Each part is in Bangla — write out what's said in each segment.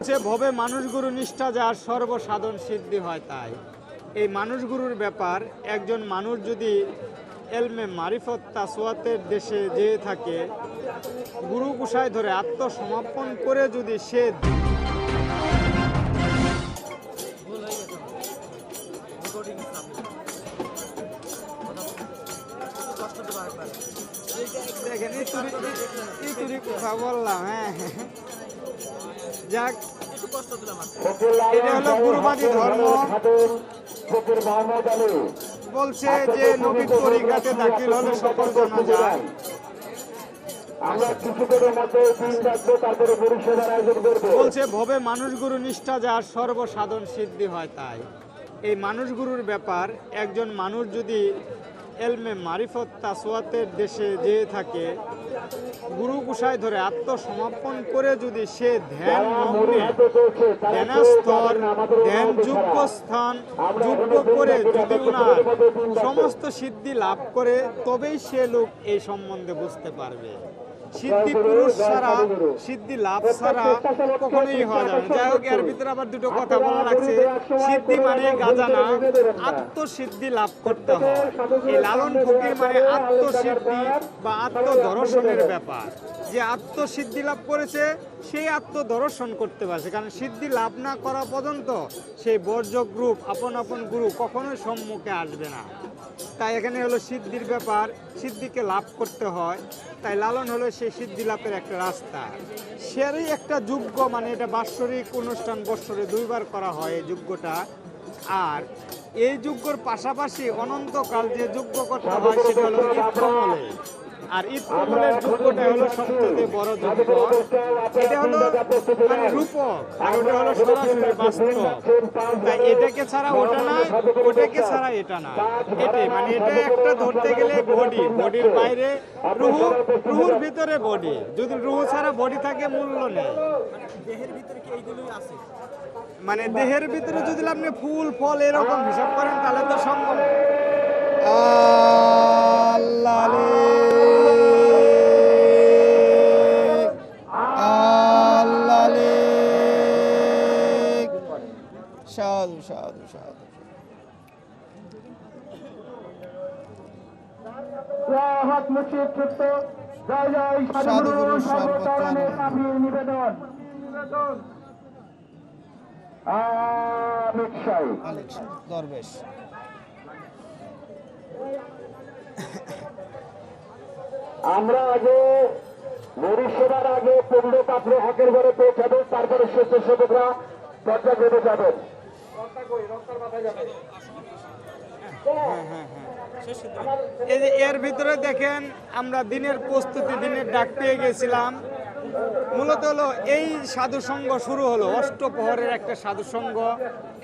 সে ভবে মানুষ গুরু নিষ্ঠা যার সর্বসাধন সিদ্ধি হয় তাই এই মানুষ গুরুর ব্যাপার একজন মানুষ যদি এলমে মারিফত তাসওয়াতের দেশে যেয়ে থাকে গুরু কুশায় ধরে আত্মসমর্পণ করে যদি সে হ্যাঁ গুরুবাদী ধর্ম। বলছে যে দাখিল হলে সকল জানা যায় বলছে, ভবে মানুষ গুরু নিষ্ঠা যার সর্বসাধন সিদ্ধি হয় তাই। এই মানুষ গুরুর ব্যাপার, একজন মানুষ যদি এলমে মারিফত তাসওয়াতের দেশে যেয়ে থাকে গুরু গুসায় ধরে আত্মসমর্পণ করে যদি সে ধ্যান মগ্নে ধ্যানস্থর ধ্যান যোগ্য স্থান যোগ্য করে যদি ওনার সমস্ত সিদ্ধি লাভ করে তবেই সে লোক এই সম্বন্ধে বুঝতে পারবে। সিদ্ধি পুরুষ ছাড়া সিদ্ধি লাভ ছাড়া কখনোই হওয়া যাবে যাই হোক এর ভিতরে আবার দুটো কথা বলা লাগছে সিদ্ধি মানে গাজা না। আত্মসিদ্ধি লাভ করতে হয়। এই লালন ফকির মানে আত্মসিদ্ধি বা আত্মদর্শনের ব্যাপার। যে আত্মসিদ্ধি লাভ করেছে সেই আত্মদর্শন করতে পারছে। কারণ সিদ্ধি লাভ না করা পর্যন্ত সেই বর্জ্য গ্রুপ আপন আপন গুরু কখনোই সম্মুখে আসবে না। তাই এখানে হলো সিদ্ধির ব্যাপার, সিদ্ধিকে লাভ করতে হয়, তাই লালন হলো সেই সিদ্ধি লাভের একটা রাস্তা। সেরই একটা যোগ্য মানে এটা বাৎসরিক অনুষ্ঠান, বৎসরে দুইবার করা হয় এই যোগ্যটা। আর এই যজ্ঞর পাশাপাশি অনন্তকাল যে যজ্ঞ করতে হয়, সেটা হলো আর ঈদকমলের যজ্ঞটা হলো সবচেয়ে বড় যজ্ঞ এটা হলো মানে রূপক, আর ওটা হলো সরাসরি বাস্তব। তাই এটাকে ছাড়া ওটা না ওটাকে ছাড়া এটা না এটাই মানে এটা একটা ধরতে গেলে বডি বডির বাইরে রুহু, রুহুর ভিতরে বডি যদি রুহু ছাড়া বডি থাকে, মূল্য নেই। মানে দেহের ভিতরে যদি আপনি ফুল, ফল এরকম হিসাব করেন, তাহলে তো সম্ভব। সাধু সাধু সাধু নিবেদন। দরবেশ। আমরা আগে মরিষেবার আগে পনেরো পাত্র হকের ঘরে পৌঁছাবো তারপরে স্বেচ্ছাসেবকরা পর্যাগ্রহে যাবেন। এই যে এর ভিতরে দেখেন আমরা দিনের প্রস্তুতি দিনের ডাক পেয়ে গেছিলাম। মূলত হলো এই সাধু সঙ্গ শুরু হলো। অষ্টপ্রহরের একটা সাধু সঙ্গ।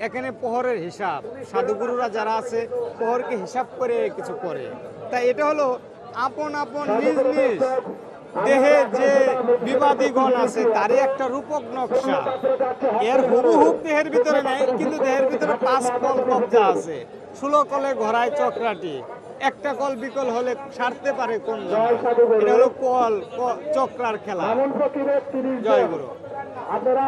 এখানে প্রহরের হিসাব। সাধুগুরুরা যারা আছে প্রহরকে হিসাব করে কিছু করে। তাই এটা হলো আপন আপন নিজ নিজ। দেহে যে বিবাদীগণ আছে তারই একটা রূপক নকশা। এর হুবহুব দেহের ভিতরে নেই কিন্তু দেহের ভিতরে পাঁচ কল কবজা আছে। ষোলো কলে ঘোরায় চক্রাটি। একটা কল বিকল হলে সারতে পারে কোন এটা হলো কল চক্রার খেলা। জয় গুরু। আপনারা